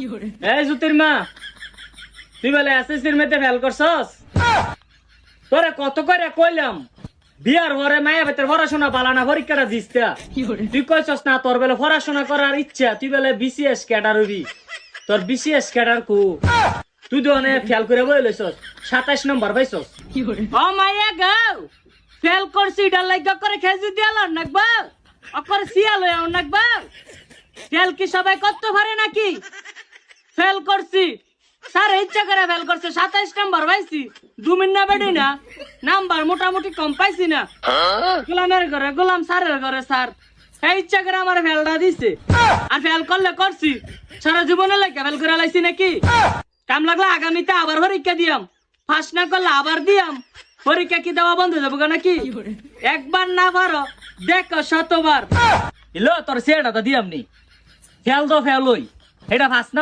এই জুতির মা তুই বলে এসএসসির মেতে ফেল করছস? তোরে কত করে কইলাম? বিয়ার পরে মায়া বেতের পড়াশোনা বালানা পরীক্ষাটা দিস তা। তুই কইছস না তোর বেলে পড়াশোনা করার ইচ্ছা তুই বেলে বিসিএস ক্যাডার হবি। তোর বিসিএস ক্যাডার কু? তুই তো অনেক ফেল করে বই লইছস সাতাইশ নম্বর পাইছস। ও মাইয়া গাও ফেল করছি ডাল লাগা করে খেজি দিয়াল নাকবা? অকর সিয়াল হয়ে নাকবা? ফেল কি সবাই করতে পারে নাকি? ফেল করছি। স্যার, ইচ্ছা করে ফেল করছে। সাতাইশ নাম্বার পাইছি। দু মিনিট বেডি না। নাম্বার মোটামুটি কম পাইছি না। গোলামের ঘরে, গোলাম স্যারের ঘরে, স্যার। এই ইচ্ছা করে আমার ফেলটা দিছে। আর ফেল করলে করছি। সারা জীবনে লাগে ফেল করে লাইছি নাকি? কাম লাগলে আগামীতে আবার পরীক্ষা দিয়াম। ফার্স্ট না করলে আবার দিয়াম। পরীক্ষা কি দেওয়া বন্ধ যাব নাকি? একবার না পারো, দেখো শতবার। ইলো, তোর সেটা তো দিয়াম নি ফেল তো ফেল ওই এটা ফার্স্ট না